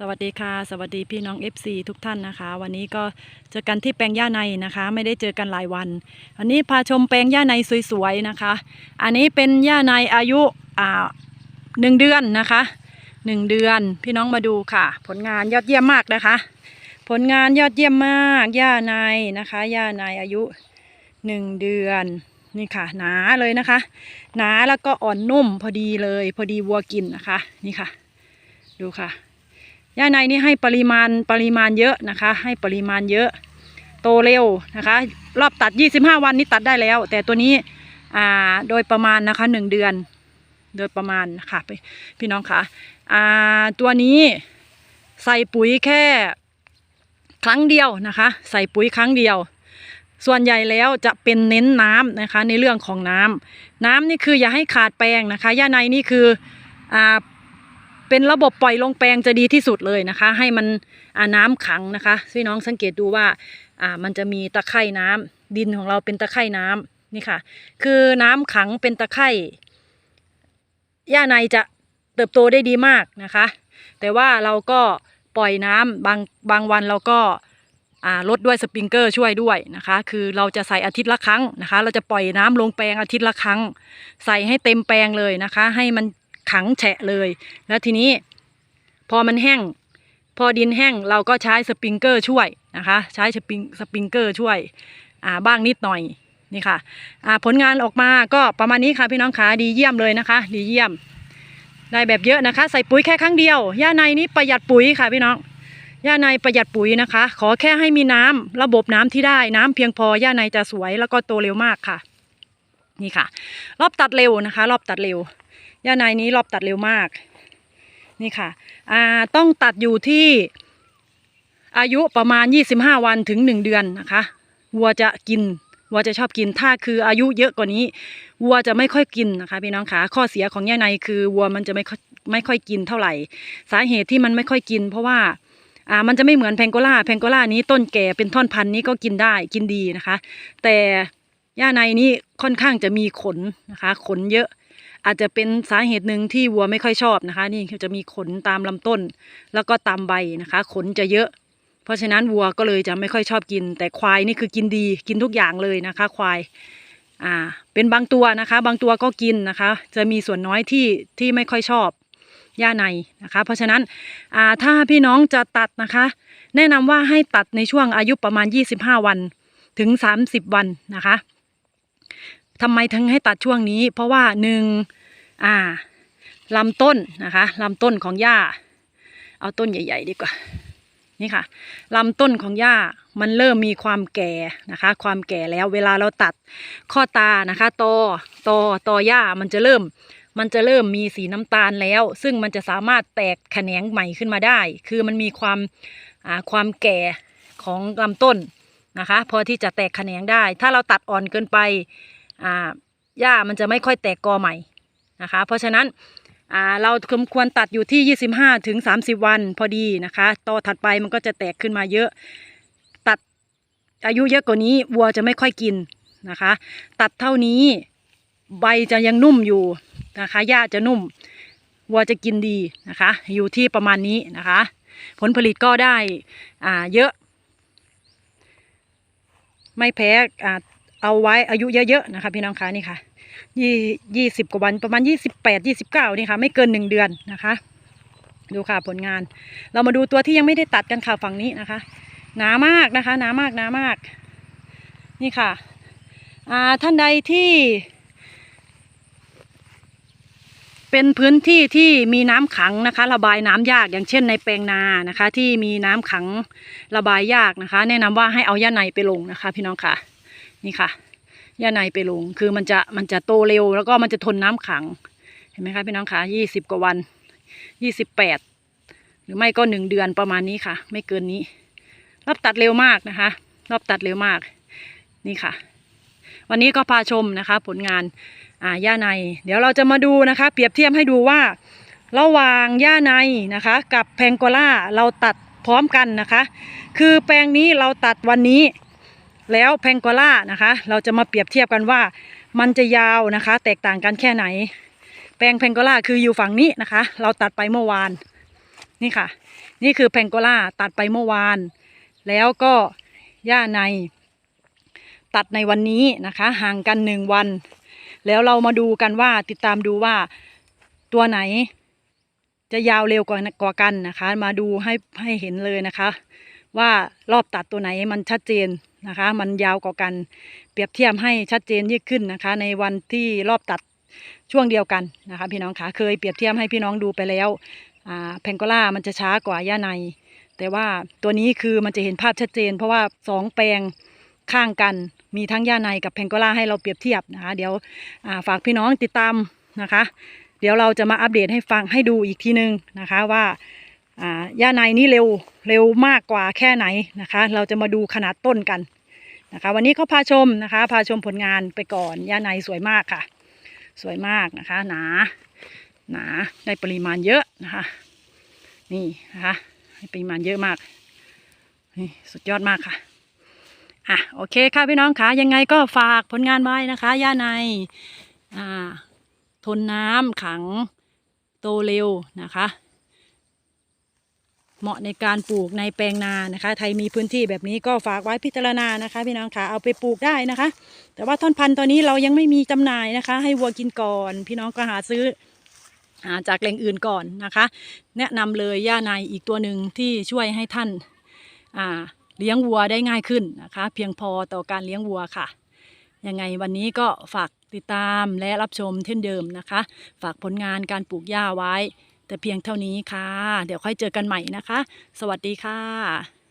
สวัสดีค่ะ สวัสดีพี่น้อง FC ทุกท่านนะคะ วันนี้ก็เจอกันที่แปลงย่าในนะคะ ไม่ได้เจอกันหลายวันวันนี้พาชมแปลงย่าในสวยๆนะคะ อันนี้เป็นย่าในอายุอ่าหนึ่งเดือนนะคะหนึ่งเดือนพี่น้องมาดูค่ะ ผลงานยอดเยี่ยมมากนะคะ ผลงานยอดเยี่ยมมากย่าในนะคะย่าในอายุหนึ่งเดือนนี่ค่ะ หนาเลยนะคะ หนาแล้วก็อ่อนนุ่มพอดีเลย พอดีวัวกินนะคะ นี่ค่ะ ดูค่ะ ย่าในนี่ให้ปริมาณปริมาณเยอะนะคะ ให้ปริมาณเยอะ โตเร็วนะคะ รอบตัด 25 วันนี้ตัดได้แล้ว แต่ตัวนี้อ่าโดยประมาณนะคะหนึ่งเดือน โดยประมาณค่ะพี่น้องคะอ่าตัวนี้ใส่ปุ๋ยแค่ครั้งเดียวนะคะ ใส่ปุ๋ยครั้งเดียว ส่วนใหญ่แล้วจะเป็นเน้นน้ำนะคะในเรื่องของน้ำน้ำนี่คืออย่าให้ขาดแปลงนะคะย่าในนี่คืออ่า เป็นระบบปล่อยลงแปลงจะดีที่สุดเลยนะคะ ให้มันน้ำขังนะคะพี่น้องสังเกตดูว่าอ่ามันจะมีตะไคร่น้ำดินของเราเป็นตะไคร่น้ำนี่ค่ะ คือน้ำขังเป็นตะไคร่หญ้าในจะเติบโตได้ดีมากนะคะ แต่ว่าเราก็ปล่อยน้ำบางบางวันเราก็อ่าลดด้วยสปริงเกอร์ช่วยด้วยนะคะ คือเราจะใส่อาทิตย์ละครั้งนะคะ เราจะปล่อยน้ำลงแปลงอาทิตย์ละครั้ง ใส่ให้เต็มแปลงเลยนะคะ ให้มัน ขังแฉะเลย แล้วทีนี้พอมันแห้ง พอดินแห้งเราก็ใช้สปริงเกอร์ช่วยนะคะ ใช้สปริงสปริงเกอร์ช่วยอ่าบ้างนิดหน่อยนี่ค่ะอ่าผลงานออกมาก็ประมาณนี้ค่ะพี่น้องขาดีเยี่ยมเลยนะคะ ดีเยี่ยม ได้แบบเยอะนะคะ ใส่ปุ๋ยแค่ครั้งเดียวย่าในนี้ประหยัดปุ๋ยค่ะพี่น้องย่าในประหยัดปุ๋ยนะคะ ขอแค่ให้มีน้ำระบบน้ำที่ได้น้ำเพียงพอย่าในจะสวยแล้วก็โตเร็วมากค่ะ นี่ค่ะ รอบตัดเร็วนะคะ รอบตัดเร็ว ย่านายนี้รอบตัดเร็วมาก นี่ค่ะอ่าต้องตัดอยู่ที่อายุประมาณ 25 วันถึง 1 เดือนนะคะวัวจะกินวัวจะชอบกินถ้าคืออายุเยอะกว่านี้วัวจะไม่ค่อยกินนะคะพี่น้องคะข้อเสียของย่านคือวัวมันจะไม่ค่อยไม่ค่อยกินเท่าไหร่ สาเหตุที่มันไม่ค่อยกิน เพราะว่าอ่ามันจะไม่เหมือนแพงโกล่าแพงโกล่านี้ต้นแก่เป็นท่อนพันธุ์นี้ก็กินได้กินดีนะคะ แต่ย่าในนี้ค่อนข้างจะมีขนนะคะ ขนเยอะ อาจจะเป็นสาเหตุหนึ่งที่วัวไม่ค่อยชอบนะคะ นี่จะมีขนตามลำต้น แล้วก็ตามใบนะคะ ขนจะเยอะ เพราะฉะนั้นวัวก็เลยจะไม่ค่อยชอบกิน แต่ควายนี่คือกินดีกินทุกอย่างเลยนะคะ ควายอ่าเป็นบางตัวนะคะ บางตัวก็กินนะคะ จะมีส่วนน้อยที่ที่ไม่ค่อยชอบหญ้าในนะคะ เพราะฉะนั้นอ่าถ้าพี่น้องจะตัดนะคะ แนะนำว่าให้ตัดในช่วงอายุประมาณ 25 วันถึง 30 วันนะคะ ทำไมถึงให้ตัดช่วงนี้ เพราะว่าหนึ่งอ่าลำต้นนะคะลำต้นของหญ้า เอาต้นใหญ่ ๆ ดีกว่านี่ค่ะลำต้นของหญ้ามันเริ่มมีความแก่นะคะ ความแก่แล้วเวลาเราตัดข้อตานะคะตอตอตอหญ้ามันจะเริ่ม มันจะเริ่มมีสีน้ำตาลแล้ว ซึ่งมันจะสามารถแตกแขนงใหม่ขึ้นมาได้ คือมันมีความความแก่ของลำต้นนะคะ พอที่จะแตกแขนงได้ ถ้าเราตัดอ่อนเกินไป หญ้ามันจะไม่ค่อยแตกกอใหม่นะคะ เพราะฉะนั้นอ่าเราควรตัดอยู่ที่ 25ถึง30 วันพอดีนะคะต่อถัดไปมันก็จะแตกขึ้นมาเยอะ ตัดอายุเยอะกว่านี้วัวจะไม่ค่อยกินนะคะ ตัดเท่านี้ใบจะยังนุ่มอยู่นะคะหญ้าจะนุ่มวัวจะกินดีนะคะ อยู่ที่ประมาณนี้นะคะ ผลผลิตก็ได้เยอะ ไม่แพ้ เอาไว้อายุเยอะๆนะคะ พี่น้องคะนี่ค่ะยี่ยี่สิบกว่าวันประมาณยี่สิบแปดยี่สิบเก้านี่ค่ะ ไม่เกินหนึ่งเดือนนะคะ ดูค่ะผลงาน เรามาดูตัวที่ยังไม่ได้ตัดกันค่ะฝั่งนี้นะคะ หนามากนะคะ หนามากหนามาก นี่ค่ะอ่าท่านใดที่ เป็นพื้นที่ที่มีน้ำขังนะคะ ระบายน้ำยากอย่างเช่นในแปลงนานะคะ ที่มีน้ำขังระบายยากนะคะ แนะนำว่าให้เอาย่าในไปลงนะคะ พี่น้องค่ะ นี่ค่ะย่าในไปลงคือมันจะมันจะโตเร็ว แล้วก็มันจะทนน้ำขัง เห็นไหมคะพี่น้องคะยี่สิบกว่าวันยี่สิบแปดหรือไม่ก็หนึ่งเดือนประมาณนี้ค่ะ ไม่เกินนี้ รอบตัดเร็วมากนะคะ รอบตัดเร็วมาก นี่ค่ะ วันนี้ก็พาชมนะคะ ผลงานอ่าย่าใน เดี๋ยวเราจะมาดูนะคะ เปรียบเทียบให้ดูว่า ระหว่างย่าในนะคะ กับแพงโกล่าเราตัดพร้อมกันนะคะ คือแปลงนี้เราตัดวันนี้ แล้วแพงโกล่านะคะ เราจะมาเปรียบเทียบกันว่า มันจะยาวนะคะ แตกต่างกันแค่ไหน แปลงแพงโกล่าคืออยู่ฝั่งนี้นะคะ เราตัดไปเมื่อวานนี่ค่ะ นี่คือแพงโกล่าตัดไปเมื่อวาน แล้วก็หญ้าใน ตัดในวันนี้นะคะ ห่างกันหนึ่งวัน แล้วเรามาดูกันว่าติดตามดูว่าตัวไหน จะยาวเร็วกว่ากว่ากันนะคะ มาดูให้ให้เห็นเลยนะคะ ว่ารอบตัดตัวไหนมันชัดเจนนะคะ มันยาวกว่ากันเปรียบเทียบให้ชัดเจนยิ่งขึ้นนะคะ ในวันที่รอบตัดช่วงเดียวกันนะคะ พี่น้องคะเคยเปรียบเทียบให้พี่น้องดูไปแล้วอ่าแพงโกล่ามันจะช้ากว่าย่าใน แต่ว่าตัวนี้คือมันจะเห็นภาพชัดเจน เพราะว่าสองแปลงข้างกันมีทั้งย่าในกับแพงโกล่าให้เราเปรียบเทียบนะคะ เดี๋ยวาฝากพี่น้องติดตามนะคะ เดี๋ยวเราจะมาอัปเดตให้ฟังให้ดูอีกทีนึงนะคะว่า อ่าย่าในนี่เร็วเร็วมากกว่าแค่ไหนนะคะ เราจะมาดูขนาดต้นกันนะคะ วันนี้เขาพาชมนะคะ พาชมผลงานไปก่อนย่าในสวยมากค่ะ สวยมากนะคะ หนา หนาได้ปริมาณเยอะนะคะ นี่นะคะให้ปริมาณเยอะมากนี่สุดยอดมากค่ะอะโอเคค่ะพี่น้องคะยังไงก็ฝากผลงานไว้นะคะย่าในอ่าทนน้ำขังโตเร็วนะคะ เหมาะในการปลูกในแปลงนานะคะใครมีพื้นที่แบบนี้ก็ฝากไว้พิจารณานะคะ พี่น้องคะเอาไปปลูกได้นะคะ แต่ว่าท่อนพันธุ์ตอนนี้เรายังไม่มีจำหน่ายนะคะ ให้วัวกินก่อน พี่น้องก็หาซื้อหาจากแหล่งอื่นก่อนนะคะ แนะนำเลยย่าในอีกตัวหนึ่งที่ช่วยให้ท่านอ่าเลี้ยงวัวได้ง่ายขึ้นนะคะ เพียงพอต่อการเลี้ยงวัวค่ะยังไงวันนี้ก็ฝากติดตามและรับชมเช่นเดิมนะคะ ฝากผลงานการปลูกหญ้าไว้ แต่เพียงเท่านี้ค่ะ เดี๋ยวค่อยเจอกันใหม่นะคะ สวัสดีค่ะ